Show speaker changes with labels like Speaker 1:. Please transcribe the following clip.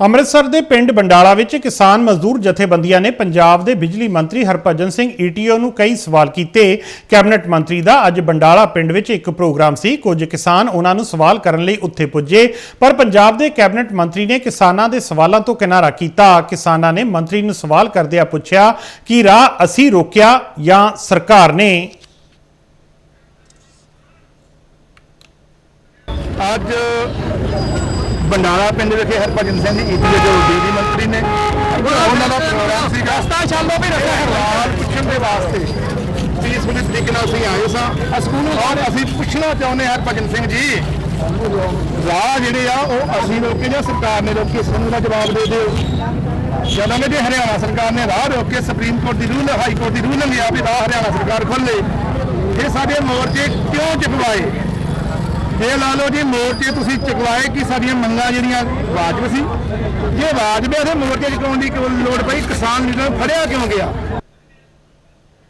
Speaker 1: ਅੰਮ੍ਰਿਤਸਰ ਦੇ ਪਿੰਡ ਬੰਡਾਲਾ ਵਿੱਚ ਕਿਸਾਨ ਮਜ਼ਦੂਰ ਜਥੇਬੰਦੀਆਂ ਨੇ ਪੰਜਾਬ ਦੇ ਬਿਜਲੀ ਮੰਤਰੀ ਹਰਭਜਨ ਸਿੰਘ ਈਟੀਓ ਨੂੰ ਕਈ ਸਵਾਲ ਕੀਤੇ। ਕੈਬਨਿਟ ਮੰਤਰੀ ਦਾ ਅੱਜ ਬੰਡਾਲਾ ਪਿੰਡ ਵਿੱਚ ਇੱਕ ਪ੍ਰੋਗਰਾਮ ਸੀ। ਕੁਝ ਕਿਸਾਨ ਉਹਨਾਂ ਨੂੰ ਸਵਾਲ ਕਰਨ ਲਈ ਉੱਥੇ ਪੁੱਜੇ, ਪਰ ਪੰਜਾਬ ਦੇ ਕੈਬਨਿਟ ਮੰਤਰੀ ਨੇ ਕਿਸਾਨਾਂ ਦੇ ਸਵਾਲਾਂ ਤੋਂ ਕਿਨਾਰਾ ਕੀਤਾ। ਕਿਸਾਨਾਂ ਨੇ ਮੰਤਰੀ ਨੂੰ ਸਵਾਲ ਕਰਦਿਆਂ ਪੁੱਛਿਆ, ਕਿ ਰਾਹ ਅਸੀਂ ਰੋਕਿਆ ਜਾਂ ਸਰਕਾਰ ਨੇ?
Speaker 2: ਅੱਜ ਬੰਡਾਲਾ ਪਿੰਡ ਵਿਖੇ ਹਰਭਜਨ ਸਿੰਘ ਜੋ ਬਿਜਲੀ ਮੰਤਰੀ ਨੇ। ਉਹਨਾਂ ਦਾ ਪ੍ਰੋਗਰਾਮ ਸੀਗਾ। ਰਸਤਾ ਸ਼ਾਮੋ ਵੀ ਰੱਖਿਆ ਸਵਾਲ ਪੁੱਛਣ ਦੇ ਵਾਸਤੇ ਪੀਸਫੁਲੀ ਤਰੀਕੇ ਨਾਲ ਅਸੀਂ ਆਏ ਸਾਂ। ਸਕੂਲ ਔਰ ਅਸੀਂ ਪੁੱਛਣਾ ਚਾਹੁੰਦੇ ਹਾਂ ਹਰਭਜਨ ਸਿੰਘ ਜੀ ਰਾਹ ਜਿਹੜੇ ਆ ਉਹ ਅਸੀਂ ਰੋਕੇ ਜਾਂ ਸਰਕਾਰ ਨੇ ਰੋਕੇ ਸਾਨੂੰ ਦਾ ਜਵਾਬ ਦੇ ਦਿਓ? ਜਦੋਂ ਕਿ ਹਰਿਆਣਾ ਸਰਕਾਰ ਨੇ ਰਾਹ ਰੋਕ ਕੇ ਸੁਪਰੀਮ ਕੋਰਟ ਦੀ ਰੂਲ ਹਾਈ ਕੋਰਟ ਦੀ ਰੂਲ ਲਿਆ ਵੀ ਰਾਹ ਹਰਿਆਣਾ ਸਰਕਾਰ ਖੋਲੇ। ਇਹ ਸਾਡੇ ਮੋਰਚੇ ਕਿਉਂ ਚੁਕਵਾਏ ਇਹ ਲਾ ਲਓ ਜੀ, ਮੋਰਚੇ ਤੁਸੀਂ ਚੁਕਵਾਏ ਕਿ ਸਾਡੀਆਂ ਮੰਗਾਂ ਜਿਹੜੀਆਂ ਵਾਜਬ ਸੀ। ਜੇ ਵਾਜਬ ਹੈ ਤੇ ਮੋਰਚੇ ਚੁਕਾਉਣ ਦੀ ਕਿਉਂ ਲੋੜ ਪਈ? ਕਿਸਾਨ ਲੀਡਰ ਨੂੰ ਫੜਿਆ ਕਿਉਂ ਗਿਆ?